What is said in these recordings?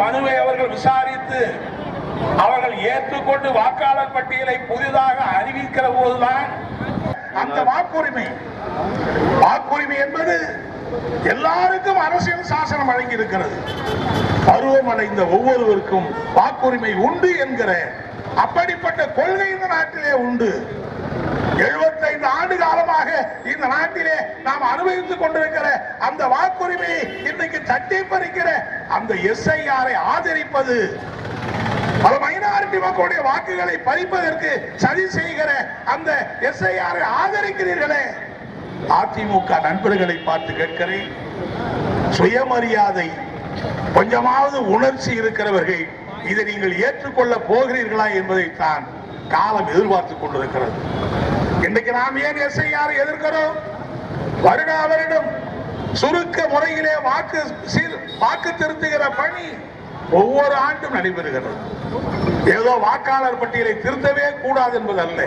மனுவை அவர்கள் விசாரித்து அவர்கள் ஏற்றுக்கொண்டு வாக்காளர் பட்டியலை புதிதாக அறிவிக்கிற போதுதான் அந்த வாக்குரிமை. வாக்குரிமை என்பது எல்லாருக்கும் அரசியல் சாசனம் வழங்கி இருக்கிறது பருவமடைந்த ஒவ்வொருவருக்கும் வாக்குரிமை உண்டு என்கிற அப்படிப்பட்ட கொள்கை இந்த நாட்டிலே உண்டு. 75 ஆண்டு காலமாக இந்த நாட்டிலே நாம் அனுபவித்துக் கொண்டிருக்கிற அந்த வாக்குரிமையை தட்டி பறிக்கிற அந்த எஸ்ஐஆரை ஆதரிப்பது பல மைனாரிட்டி மக்களுடைய வாக்குகளை பறிப்பதற்கு சதி செய்கிற அந்த எஸ்ஐஆரை ஆதரிக்கிறீர்களே. அதிமுக நண்பர்களை பார்த்து கேட்கிறேன். சுயமரியாதை கொஞ்சமாவது உணர்ச்சி இருக்கிறவர்கள் இதை நீங்கள் ஏற்றுக்கொள்ள போகிறீர்களா என்பதைத்தான் காலம் எதிர்பார்த்துக் கொண்டிருக்கிறது. இன்றைக்கு நாம் ஏன் எஸ்ஐஆர் எதிர்க்கிறோம்? வருடா வருடம் சுருக்க முறையிலே வாக்கு சீர்- வாக்கு திருத்துகிற பணி ஒவ்வொரு ஆண்டும் நடைபெறுகிறது. ஏதோ வாக்காளர் பட்டியலை திருத்தவே கூடாது என்பது அல்ல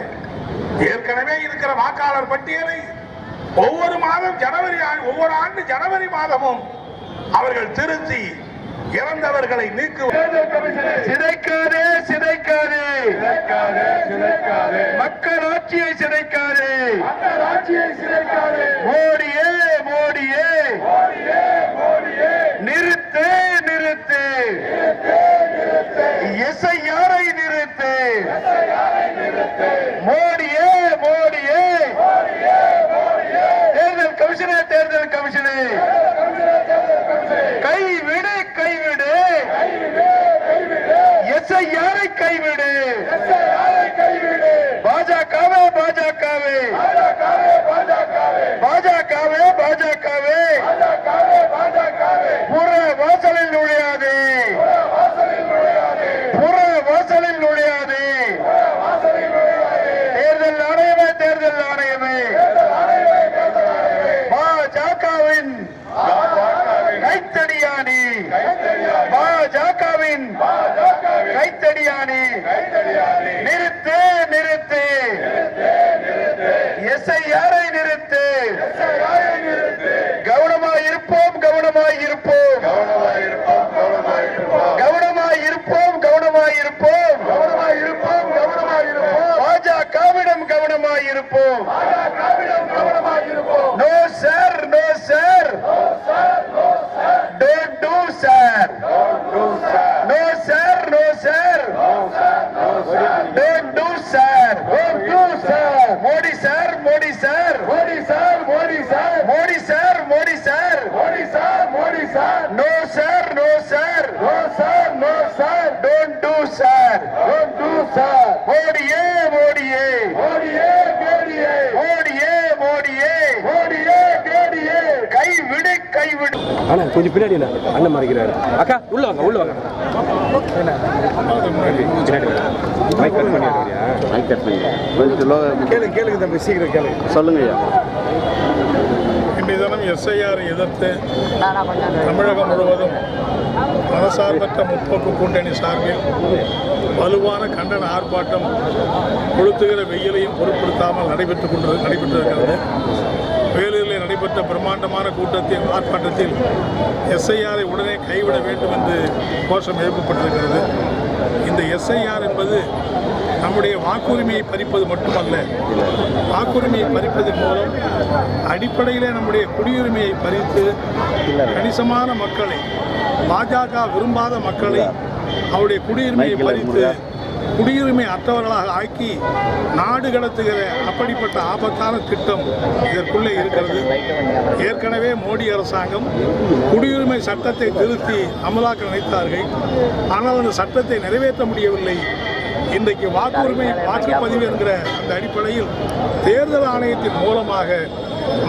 ஏற்கனவே இருக்கிற வாக்காளர் பட்டியலை ஒவ்வொரு மாதம் ஜனவரி ஒவ்வொரு ஆண்டு ஜனவரி மாதமும் அவர்கள் திருத்தி இறந்தவர்களை நீக்குவது சிதைக்காதே சிதைக்காதே. மக்கள் ஆட்சியை சிதைக்காதே. மோடியே மோடியே. நிறுத்து நிறுத்து. எஸ்ஐஆரை நிறுத்து. மோடியே மோடியே தேர்தல் கமிஷனே தேர்தல் கமிஷனே கைவிடு கைவிடு எஸ்ஐஆரை கைவிடு பாஜகவே பாஜகவே பாஜகவே பாஜகவே புற வாசலில் நுழையாதே புற வாசலில் நுழையாதே தேர்தல் ஆணையமே தேர்தல் ஆணையமே பாஜகவின் கைத்தடியானி பாஜகவின் கைத்தடியானி நிறுத்து நிறுத்து. யாரை நிறுத்து. கவனமாய் இருப்போம் கவனமாய் இருப்போம். சார். சார். மோடியே மோடியே. மோடியே மோடியே மோடியே மோடியே. மோடியே மோடியே கைவிடு கைவிடு. அண்ணா கொஞ்சம் பின்னாடி அண்ணா. அண்ணன் மறைக்கிறாரு. அக்கா உள்ள வாங்க உள்ள வாங்க. கேளுங்க கேளுங்க தம்பி சீக்கிரம் கேளுங்க. சொல்லுங்க இன்றைய தினம் எஸ்ஐஆர் எதிர்த்து தமிழகம் முழுவதும் மதசார்பற்ற முற்போக்கு கூட்டணி சார்பில் வலுவான கண்டன ஆர்ப்பாட்டம் கொளுத்துகிற வெயிலையும் பொருட்படுத்தாமல் நடைபெற்றுக் கொண்டு நடைபெற்றிருக்கிறது. வேலூரில் நடைபெற்ற பிரம்மாண்டமான கூட்டத்தில் ஆர்ப்பாட்டத்தில் எஸ்ஐஆரை உடனே கைவிட வேண்டும் என்று கோஷம் எழுப்பப்பட்டிருக்கிறது. இந்த எஸ்ஐஆர் என்பது நம்முடைய வாக்குரிமையை பறிப்பது மட்டுமல்ல வாக்குரிமையை பறிப்பதன் மூலம் அடிப்படையிலே நம்முடைய குடியுரிமையை பறித்து கணிசமான மக்களை பாஜக விரும்பாத மக்களை அவருடைய குடியுரிமையை பறித்து குடியுரிமை அற்றவர்களாக ஆக்கி நாடு கடத்துகிற அப்படிப்பட்ட ஆபத்தான திட்டம் இதற்குள்ளே இருக்கிறது. ஏற்கனவே மோடி அரசாங்கம் குடியுரிமை சட்டத்தை திருத்தி அமலாக்க நினைத்தார்கள். ஆனால் அந்த சட்டத்தை நிறைவேற்ற முடியவில்லை. இன்றைக்கு வாக்குரிமை வாக்குப்பதிவு என்கிற அந்த அடிப்படையில் தேர்தல் ஆணையத்தின் மூலமாக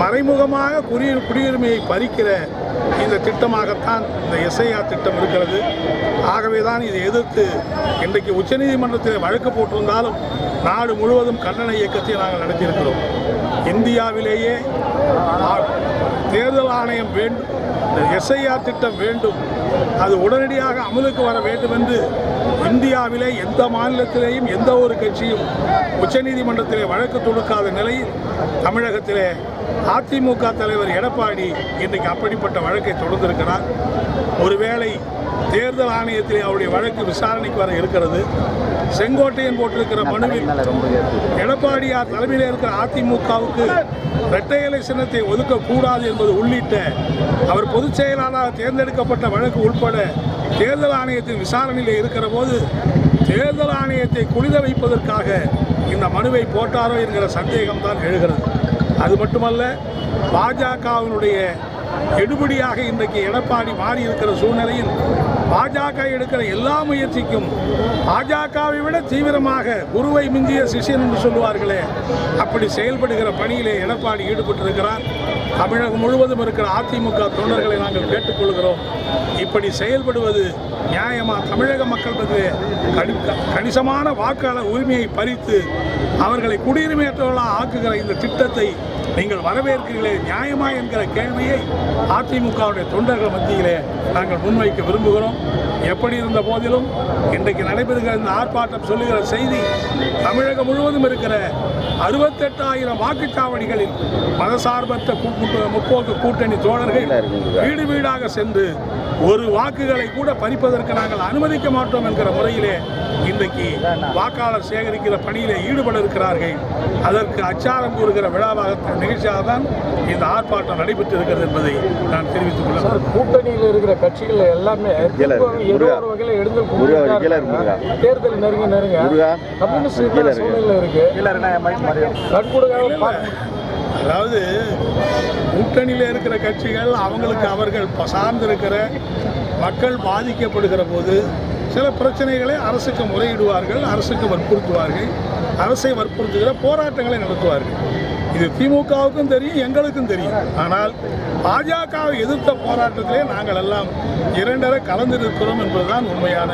மறைமுகமாக குடி குடியுரிமையை பறிக்கிற இந்த திட்டமாகத்தான் இந்த எஸ்ஐஆர் திட்டம் இருக்கிறது. ஆகவே தான் இதை எதிர்த்து இன்றைக்கு உச்சநீதிமன்றத்தில் வழக்கு போட்டிருந்தாலும் நாடு முழுவதும் கண்டன இயக்கத்தை நாங்கள் நடத்தியிருக்கிறோம். இந்தியாவிலேயே தேர்தல் ஆணையம் வேண்டும் இந்த எஸ்ஐஆர் திட்டம் வேண்டும் அது உடனடியாக அமலுக்கு வர வேண்டும் என்று இந்தியாவிலே எந்த மாநிலத்திலேயும் எந்த ஒரு கட்சியும் உச்சநீதிமன்றத்திலே வழக்கு தொடுக்காத நிலையில் தமிழகத்திலே அதிமுக தலைவர் எடப்பாடி இன்றைக்கு அப்படிப்பட்ட வழக்கை தொடர்ந்திருக்கிறார் ஒருவேளை தேர்தல் ஆணையத்திலே அவருடைய வழக்கு விசாரணைக்கு வர இருக்கிறது. செங்கோட்டையன் போட்டிருக்கிற மனுவில் எடப்பாடியார் தலைமையில் இருக்கிற அதிமுகவுக்கு இரட்டை இலை சின்னத்தை ஒதுக்கக்கூடாது என்பது உள்ளிட்ட அவர் பொதுச் செயலாளராக தேர்ந்தெடுக்கப்பட்ட வழக்கு உட்பட தேர்தல் ஆணையத்தின் விசாரணையில் இருக்கிற போது தேர்தல் ஆணையத்தை குளிர வைப்பதற்காக இந்த மனுவை போட்டாரோ என்கிற சந்தேகம்தான் எழுகிறது. அது மட்டுமல்ல பாஜகவினுடைய எடுபடியாக இன்றைக்கு எடப்பாடி மாறி இருக்கிற சூழ்நிலையில் பாஜக எடுக்கிற எல்லா முயற்சிக்கும் பாஜகவை விட தீவிரமாக குருவை மிஞ்சிய சிஷியன் என்று சொல்லுவார்களே அப்படி செயல்படுகிற பணியிலே எடப்பாடி ஈடுபட்டிருக்கிறார். தமிழகம் முழுவதும் இருக்கிற அதிமுக தொண்டர்களை நாங்கள் கேட்டுக்கொள்கிறோம். இப்படி செயல்படுவது நியாயமா? தமிழக மக்கள் கணிசமான வாக்காளர் உரிமையை பறித்து அவர்களை குடியுரிமையற்றவர்களாக ஆக்குகிற இந்த திட்டத்தை நீங்கள் வரவேற்கிறீர்களே நியாயமா என்கிற கேள்வியை அதிமுகவுடைய தொண்டர்கள் மத்தியிலே நாங்கள் முன்வைக்க விரும்புகிறோம். எப்படி இருந்த போதிலும் இன்றைக்கு நடைபெறுகிற இந்த ஆர்ப்பாட்டம் சொல்லுகிற செய்தி தமிழகம் முழுவதும் இருக்கிற அறுபத்தெட்டாயிரம் வாக்குச்சாவடிகளில் மதசார்பற்ற கூட்டு- முற்போக்கு கூட்டணி தோழர்கள் வீடு வீடாக சென்று ஒரு வாக்குகளை கூட பறிப்பதற்கு நாங்கள் அனுமதிக்க மாட்டோம் என்கிற முறையிலே இன்றைக்கு வாக்காளர் சேகரிக்கிற பணியிலே ஈடுபட இருக்கிறார்கள் அதற்கு அச்சாரம் கூறுகிற விழாவாக நிகழ்ச்சியாக தான் இந்த ஆர்ப்பாட்டம் நடைபெற்று இருக்கிறது என்பதை நான் தெரிவித்துக் சார் கூட்டணியில் இருக்கிற கட்சிகள் எல்லாமே. தேர்தல் நெருங்க நெருங்க. கம்யூனிஸ்ட். சூழ்நிலை இருக்கு அதாவது கூட்டணியில் இருக்கிற கட்சிகள் அவங்களுக்கு அவர்கள் சார்ந்திருக்கிற மக்கள் பாதிக்கப்படுகிற போது சில பிரச்சனைகளை அரசுக்கு முறையிடுவார்கள் அரசுக்கு வற்புறுத்துவார்கள். அரசை வற்புறுத்துகிற போராட்டங்களை நடத்துவார்கள். இது திமுகவுக்கும் தெரியும் எங்களுக்கும் தெரியும். ஆனால் பாஜகவை எதிர்த்த போராட்டத்திலே நாங்கள் எல்லாம் இரண்டரை கலந்திருக்கிறோம் என்பதுதான் உண்மையான